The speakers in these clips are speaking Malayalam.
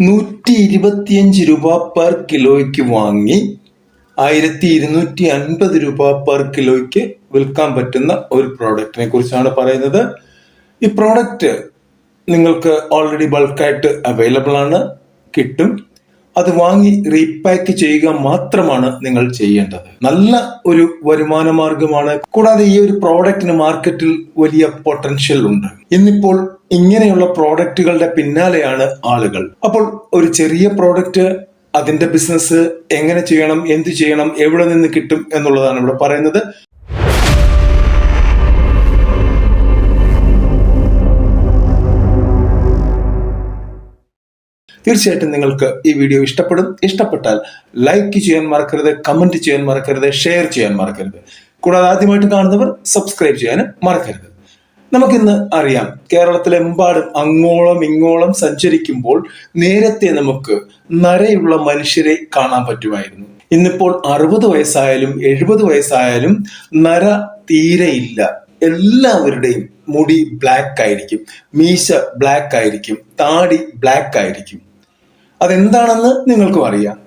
നൂറ്റി ഇരുപത്തിയഞ്ച് രൂപ പെർ കിലോയ്ക്ക് വാങ്ങി ആയിരത്തി ഇരുന്നൂറ്റി അൻപത് രൂപ പെർ കിലോയ്ക്ക് വിൽക്കാൻ പറ്റുന്ന ഒരു പ്രോഡക്റ്റിനെ കുറിച്ചാണ് പറയുന്നത്. ഈ പ്രോഡക്റ്റ് നിങ്ങൾക്ക് ഓൾറെഡി ബൾക്കായിട്ട് അവൈലബിൾ ആണ്. കിട്ടും. അത് വാങ്ങി റീപാക്ക് ചെയ്യുക മാത്രമാണ് നിങ്ങൾ ചെയ്യേണ്ടത്. നല്ല ഒരു വരുമാന മാർഗമാണ് കൂടാതെ ഈ ഒരു പ്രോഡക്റ്റിന് മാർക്കറ്റിൽ വലിയ പൊട്ടൻഷ്യൽ ഉണ്ട്. ഇന്നിപ്പോൾ ഇങ്ങനെയുള്ള പ്രോഡക്റ്റുകളുടെ പിന്നാലെയാണ് ആളുകൾ. അപ്പോൾ ഒരു ചെറിയ പ്രോഡക്റ്റ് അതിന്റെ ബിസിനസ് എങ്ങനെ ചെയ്യണം എന്ത് ചെയ്യണം എവിടെ നിന്ന് കിട്ടും എന്നുള്ളതാണ് ഇവിടെ പറയുന്നത്. തീർച്ചയായിട്ടും നിങ്ങൾക്ക് ഈ വീഡിയോ ഇഷ്ടപ്പെടും. ഇഷ്ടപ്പെട്ടാൽ ലൈക്ക് ചെയ്യാൻ മറക്കരുത് കമന്റ് ചെയ്യാൻ മറക്കരുത് ഷെയർ ചെയ്യാൻ മറക്കരുത്. കൂടാതെ ആദ്യമായിട്ട് കാണുന്നവർ സബ്സ്ക്രൈബ് ചെയ്യാനും മറക്കരുത്. നമുക്കിന്ന് അറിയാം കേരളത്തിലെമ്പാടും അങ്ങോളം ഇങ്ങോളം സഞ്ചരിക്കുമ്പോൾ നേരത്തെ നമുക്ക് നരയുള്ള മനുഷ്യരെ കാണാൻ പറ്റുമായിരുന്നു. ഇന്നിപ്പോൾ അറുപത് വയസ്സായാലും എഴുപത് വയസ്സായാലും നര തീരെയില്ല എല്ലാവരുടെയും മുടി ബ്ലാക്ക് ആയിരിക്കും മീശ ബ്ലാക്ക് ആയിരിക്കും താടി ബ്ലാക്ക് ആയിരിക്കും. അതെന്താണെന്ന് നിങ്ങൾക്കും അറിയാം.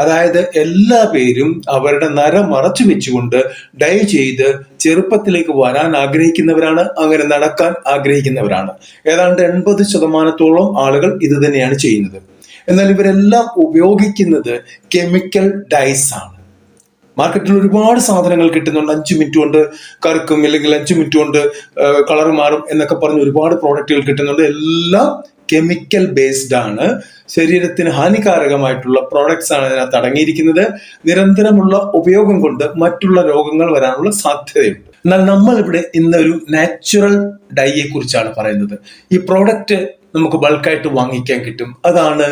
അതായത് എല്ലാ പേരും അവരുടെ നര മറച്ചു വെച്ചുകൊണ്ട് ഡൈ ചെയ്ത് ചെറുപ്പത്തിലേക്ക് വരാൻ ആഗ്രഹിക്കുന്നവരാണ് അങ്ങനെ നടക്കാൻ ആഗ്രഹിക്കുന്നവരാണ്. ഏതാണ്ട് എൺപത് ശതമാനത്തോളം ആളുകൾ ഇത് തന്നെയാണ് ചെയ്യുന്നത്. എന്നാൽ ഇവരെല്ലാം ഉപയോഗിക്കുന്നത് കെമിക്കൽ ഡൈസ് ആണ്. മാർക്കറ്റിൽ ഒരുപാട് സാധനങ്ങൾ കിട്ടുന്നുണ്ട്. അഞ്ച് മിനിറ്റ് കൊണ്ട് കറുക്കും അല്ലെങ്കിൽ അഞ്ച് മിനിറ്റ് കൊണ്ട് കളർ മാറും എന്നൊക്കെ പറഞ്ഞ് ഒരുപാട് പ്രോഡക്റ്റുകൾ കിട്ടുന്നുണ്ട്. എല്ലാം കെമിക്കൽ ബേസ്ഡ് ആണ്. ശരീരത്തിന് ഹാനികാരകമായിട്ടുള്ള പ്രോഡക്ട്സ് ആണ് അതിനകത്ത് അടങ്ങിയിരിക്കുന്നത്. നിരന്തരമുള്ള ഉപയോഗം കൊണ്ട് മറ്റുള്ള രോഗങ്ങൾ വരാനുള്ള സാധ്യതയുണ്ട്. എന്നാൽ നമ്മൾ ഇവിടെ ഇന്നൊരു നാച്ചുറൽ ഡൈയെ കുറിച്ചാണ് പറയുന്നത്. ഈ പ്രോഡക്റ്റ് നമുക്ക് ബൾക്കായിട്ട് വാങ്ങിക്കാൻ കിട്ടും. അതാണ്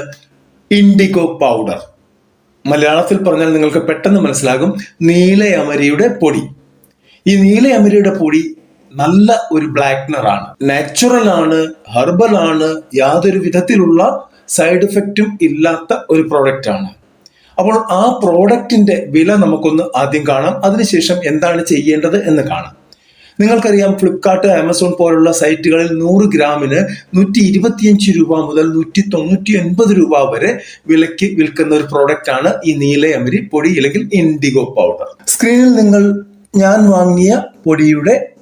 ഇൻഡിഗോ പൗഡർ മലയാളത്തിൽ പറഞ്ഞാൽ നിങ്ങൾക്ക് പെട്ടെന്ന് മനസ്സിലാകും. നീലയമരിയുടെ പൊടി. ഈ നീലയമരിയുടെ പൊടി നല്ല ഒരു ബ്ലാക്ക്നർ ആണ്. നാച്ചുറൽ ആണ് ഹെർബൽ ആണ് യാതൊരു വിധത്തിലുള്ള സൈഡ് എഫക്റ്റും ഇല്ലാത്ത ഒരു പ്രോഡക്റ്റ് ആണ്. അപ്പോൾ ആ പ്രോഡക്റ്റിന്റെ വില നമുക്കൊന്ന് ആദ്യം കാണാം. അതിനുശേഷം എന്താണ് ചെയ്യേണ്ടത് എന്ന് കാണാം. നിങ്ങൾക്കറിയാം ഫ്ലിപ്കാർട്ട് ആമസോൺ പോലുള്ള സൈറ്റുകളിൽ നൂറ് ഗ്രാമിന് നൂറ്റി ഇരുപത്തിയഞ്ച് രൂപ മുതൽ നൂറ്റി തൊണ്ണൂറ്റി ഒൻപത് രൂപ വരെ വിലയ്ക്ക് വിൽക്കുന്ന ഒരു പ്രോഡക്റ്റ് ആണ് ഈ നീലയമരി പൊടി അല്ലെങ്കിൽ ഇൻഡിഗോ പൗഡർ സ്ക്രീനിൽ നിങ്ങൾ ഞാൻ വാങ്ങിയ പൊടിയുടെ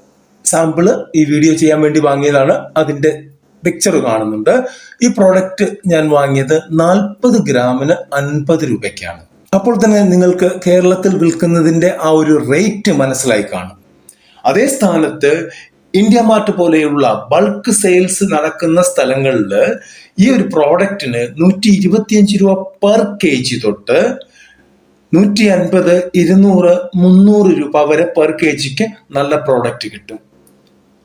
സാമ്പിൾ ഈ വീഡിയോ ചെയ്യാൻ വേണ്ടി വാങ്ങിയതാണ്. അതിന്റെ പിക്ചർ കാണുന്നുണ്ട്. ഈ പ്രോഡക്റ്റ് ഞാൻ വാങ്ങിയത് നാൽപ്പത് ഗ്രാമിന് അൻപത് രൂപയ്ക്കാണ്. അപ്പോൾ തന്നെ നിങ്ങൾക്ക് കേരളത്തിൽ വിൽക്കുന്നതിന്റെ ആ ഒരു റേറ്റ് മനസ്സിലായി കാണും. അതേ സ്ഥാനത്ത് ഇന്ത്യ മാർട്ട് പോലെയുള്ള ബൾക്ക് സെയിൽസ് നടക്കുന്ന സ്ഥലങ്ങളിൽ ഈ ഒരു പ്രോഡക്റ്റിന് നൂറ്റി ഇരുപത്തിയഞ്ച് രൂപ പെർ കെ ജി തൊട്ട് നൂറ്റി അൻപത് ഇരുന്നൂറ് മുന്നൂറ് രൂപ വരെ പെർ കെ ജിക്ക് നല്ല പ്രോഡക്റ്റ് കിട്ടും.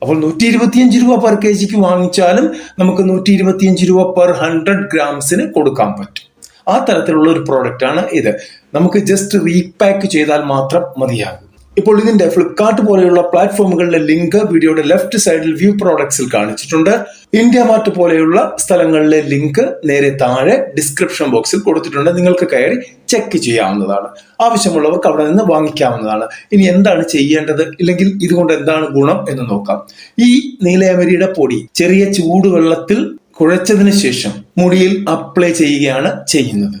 അപ്പോൾ നൂറ്റി ഇരുപത്തിയഞ്ച് രൂപ പെർ കെ ജിക്ക് വാങ്ങിച്ചാലും നമുക്ക് നൂറ്റി ഇരുപത്തിയഞ്ച് രൂപ പെർ ഹൺഡ്രഡ് ഗ്രാംസിന് കൊടുക്കാൻ പറ്റും. ആ തരത്തിലുള്ള ഒരു പ്രോഡക്റ്റ് ആണ് ഇത്. നമുക്ക് ജസ്റ്റ് റീപാക്ക് ചെയ്താൽ മാത്രം മതിയാകും. ഇപ്പോൾ ഇതിന്റെ ഫ്ലിപ്കാർട്ട് പോലെയുള്ള പ്ലാറ്റ്ഫോമുകളുടെ ലിങ്ക് വീഡിയോയുടെ ലെഫ്റ്റ് സൈഡിൽ വ്യൂ പ്രോഡക്ട്സിൽ കാണിച്ചിട്ടുണ്ട്. ഇന്ത്യ മാർട്ട് പോലെയുള്ള സ്ഥലങ്ങളിലെ ലിങ്ക് നേരെ താഴെ ഡിസ്ക്രിപ്ഷൻ ബോക്സിൽ കൊടുത്തിട്ടുണ്ട്. നിങ്ങൾക്ക് കയറി ചെക്ക് ചെയ്യാവുന്നതാണ്. ആവശ്യമുള്ളവർക്ക് അവിടെ നിന്ന് വാങ്ങിക്കാവുന്നതാണ്. ഇനി എന്താണ് ചെയ്യേണ്ടത്? ഇല്ലെങ്കിൽ ഇതുകൊണ്ട് എന്താണ് ഗുണം എന്ന് നോക്കാം. ഈ നീലയമരിയുടെ പൊടി ചെറിയ ചൂടുവെള്ളത്തിൽ കുഴച്ചതിന് ശേഷം മുടിയിൽ അപ്ലൈ ചെയ്യുകയാണ് ചെയ്യുന്നത്.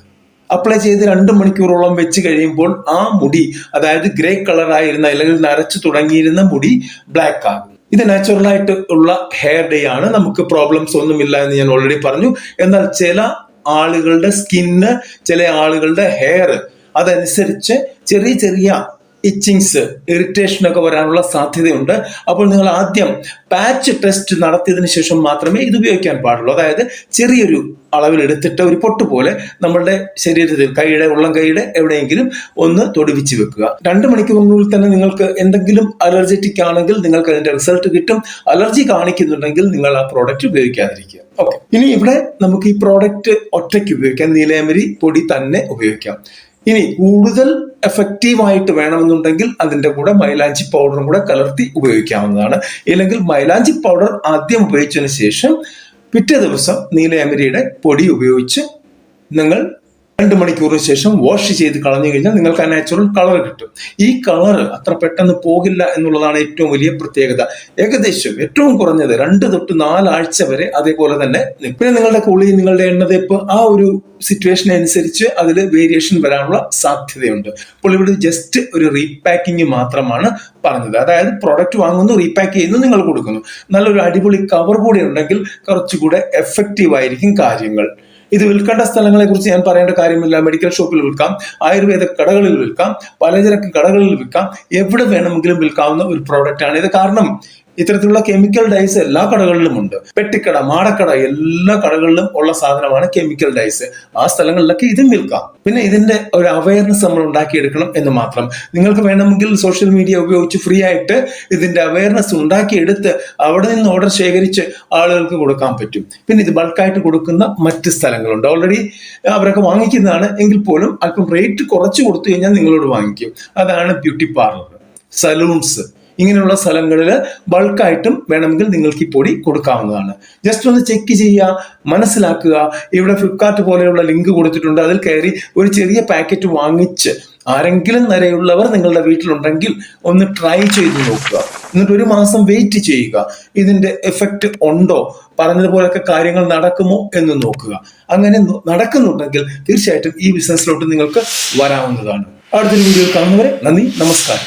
അപ്ലൈ ചെയ്ത് രണ്ട് മണിക്കൂറോളം വെച്ച് കഴിയുമ്പോൾ ആ മുടി അതായത് ഗ്രേ കളർ ആയിരുന്ന അല്ലെങ്കിൽ നരച്ചു തുടങ്ങിയിരുന്ന മുടി ബ്ലാക്ക് ആകും. ഇത് നാച്ചുറൽ ആയിട്ട് ഉള്ള ഹെയർ ഡേ ആണ്. നമുക്ക് പ്രോബ്ലംസ് ഒന്നുമില്ല എന്ന് ഞാൻ ഓൾറെഡി പറഞ്ഞു. എന്നാൽ ചില ആളുകളുടെ സ്കിന്ന് ചില ആളുകളുടെ ഹെയർ അതനുസരിച്ച് ചെറിയ ചെറിയ ഇച്ചിങ്സ് ഇറിറ്റേഷൻ ഒക്കെ വരാനുള്ള സാധ്യതയുണ്ട്. അപ്പോൾ നിങ്ങൾ ആദ്യം പാച്ച് ടെസ്റ്റ് നടത്തിയതിന് ശേഷം മാത്രമേ ഇത് ഉപയോഗിക്കാൻ പാടുള്ളൂ. അതായത് ചെറിയൊരു അളവിൽ എടുത്തിട്ട് ഒരു പൊട്ട് പോലെ നമ്മളുടെ ശരീരത്തിൽ കൈയുടെ ഉള്ളം കൈയുടെ എവിടെയെങ്കിലും ഒന്ന് തൊടുവിച്ച് വെക്കുക. രണ്ട് മണിക്കൂറിനുള്ളിൽ തന്നെ നിങ്ങൾക്ക് എന്തെങ്കിലും അലർജറ്റിക് ആണെങ്കിൽ നിങ്ങൾക്ക് അതിന്റെ റിസൾട്ട് കിട്ടും. അലർജി കാണിക്കുന്നുണ്ടെങ്കിൽ നിങ്ങൾ ആ പ്രോഡക്റ്റ് ഉപയോഗിക്കാതിരിക്കുക. ഓക്കെ ഇനി ഇവിടെ നമുക്ക് ഈ പ്രോഡക്റ്റ് ഒറ്റയ്ക്ക് ഉപയോഗിക്കാം. നീലയമരി പൊടി തന്നെ ഉപയോഗിക്കാം. ഇനി കൂടുതൽ എഫക്റ്റീവ് ആയിട്ട് വേണമെന്നുണ്ടെങ്കിൽ അതിന്റെ കൂടെ മൈലാഞ്ചി പൗഡറും കൂടെ കലർത്തി ഉപയോഗിക്കാവുന്നതാണ്. ഇല്ലെങ്കിൽ മൈലാഞ്ചി പൗഡർ ആദ്യം ഉപയോഗിച്ചതിന് ശേഷം പിറ്റേ ദിവസം നീലയമരിയുടെ പൊടി ഉപയോഗിച്ച് നിങ്ങൾ രണ്ട് മണിക്കൂറിന് ശേഷം വാഷ് ചെയ്ത് കളഞ്ഞു കഴിഞ്ഞാൽ നിങ്ങൾക്ക് ആ നാച്ചുറൽ കളർ കിട്ടും. ഈ കളർ അത്ര പെട്ടെന്ന് പോകില്ല എന്നുള്ളതാണ് ഏറ്റവും വലിയ പ്രത്യേകത. ഏകദേശം ഏറ്റവും കുറഞ്ഞത് രണ്ട് തൊട്ട് നാലാഴ്ച വരെ അതേപോലെ തന്നെ. പിന്നെ നിങ്ങളുടെ കുളി നിങ്ങളുടെ എണ്ണതേപ്പ് ആ ഒരു സിറ്റുവേഷൻ അനുസരിച്ച് അതിൽ വേരിയേഷൻ വരാനുള്ള സാധ്യതയുണ്ട്. അപ്പോൾ ഇവിടെ ജസ്റ്റ് ഒരു റീപാക്കിംഗ് മാത്രമാണ് പറഞ്ഞത്. അതായത് പ്രൊഡക്റ്റ് വാങ്ങുന്നു റീപാക്ക് ചെയ്യുന്നു നിങ്ങൾ കൊടുക്കുന്നു. നല്ലൊരു അടിപൊളി കവർ കൂടി ഉണ്ടെങ്കിൽ കുറച്ചുകൂടെ എഫക്റ്റീവ് ആയിരിക്കും കാര്യങ്ങൾ. ഇത് വിൽക്കേണ്ട സ്ഥലങ്ങളെ കുറിച്ച് ഞാൻ പറയേണ്ട കാര്യമില്ല. മെഡിക്കൽ ഷോപ്പിൽ വിൽക്കാം. ആയുർവേദ കടകളിൽ വിൽക്കാം. പലചരക്ക് കടകളിൽ വിൽക്കാം. എവിടെ വേണമെങ്കിലും വിൽക്കാവുന്ന ഒരു പ്രോഡക്റ്റ് ആണ്. ഇത് കാരണം ഇത്തരത്തിലുള്ള കെമിക്കൽ ഡൈസ് എല്ലാ കടകളിലും ഉണ്ട്. പെട്ടിക്കട മാടക്കട എല്ലാ കടകളിലും ഉള്ള സാധനമാണ് കെമിക്കൽ ഡൈസ് ആ സ്ഥലങ്ങളിലൊക്കെ ഇതും വിൽക്കാം. പിന്നെ ഇതിന്റെ ഒരു അവയർനെസ് നമ്മൾ ഉണ്ടാക്കിയെടുക്കണം എന്ന് മാത്രം. നിങ്ങൾക്ക് വേണമെങ്കിൽ സോഷ്യൽ മീഡിയ ഉപയോഗിച്ച് ഫ്രീ ആയിട്ട് ഇതിന്റെ അവയർനെസ് ഉണ്ടാക്കിയെടുത്ത് അവിടെ നിന്ന് ഓർഡർ ശേഖരിച്ച് ആളുകൾക്ക് കൊടുക്കാൻ പറ്റും. പിന്നെ ഇത് ബൾക്കായിട്ട് കൊടുക്കുന്ന മറ്റ് സ്ഥലങ്ങളുണ്ട്. ഓൾറെഡി അവരൊക്കെ വാങ്ങിക്കുന്നതാണ്. എങ്കിൽ പോലും അല്പം റേറ്റ് കുറച്ച് കൊടുത്തു കഴിഞ്ഞാൽ നിങ്ങളോട് വാങ്ങിക്കും. അതാണ് ബ്യൂട്ടി പാർലർ സലൂൺസ് ഇങ്ങനെയുള്ള സ്ഥലങ്ങളിൽ ബൾക്കായിട്ടും വേണമെങ്കിൽ നിങ്ങൾക്ക് ഈ പൊടി കൊടുക്കാവുന്നതാണ്. ജസ്റ്റ് ഒന്ന് ചെക്ക് ചെയ്യുക മനസ്സിലാക്കുക. ഇവിടെ ഫ്ലിപ്കാർട്ട് പോലെയുള്ള ലിങ്ക് കൊടുത്തിട്ടുണ്ട്. അതിൽ കയറി ഒരു ചെറിയ പാക്കറ്റ് വാങ്ങിച്ച് ആരെങ്കിലും നിരയുള്ളവർ നിങ്ങളുടെ വീട്ടിലുണ്ടെങ്കിൽ ഒന്ന് ട്രൈ ചെയ്ത് നോക്കുക. എന്നിട്ട് ഒരു മാസം വെയിറ്റ് ചെയ്യുക. ഇതിന്റെ എഫക്റ്റ് ഉണ്ടോ? പറഞ്ഞതുപോലൊക്കെ കാര്യങ്ങൾ നടക്കുമോ എന്ന് നോക്കുക. അങ്ങനെ നടക്കുന്നുണ്ടെങ്കിൽ തീർച്ചയായിട്ടും ഈ ബിസിനസ്സിലോട്ട് നിങ്ങൾക്ക് വരാവുന്നതാണ്. അടുത്തൊരു വീഡിയോ കാണുന്നവരെ നന്ദി നമസ്കാരം.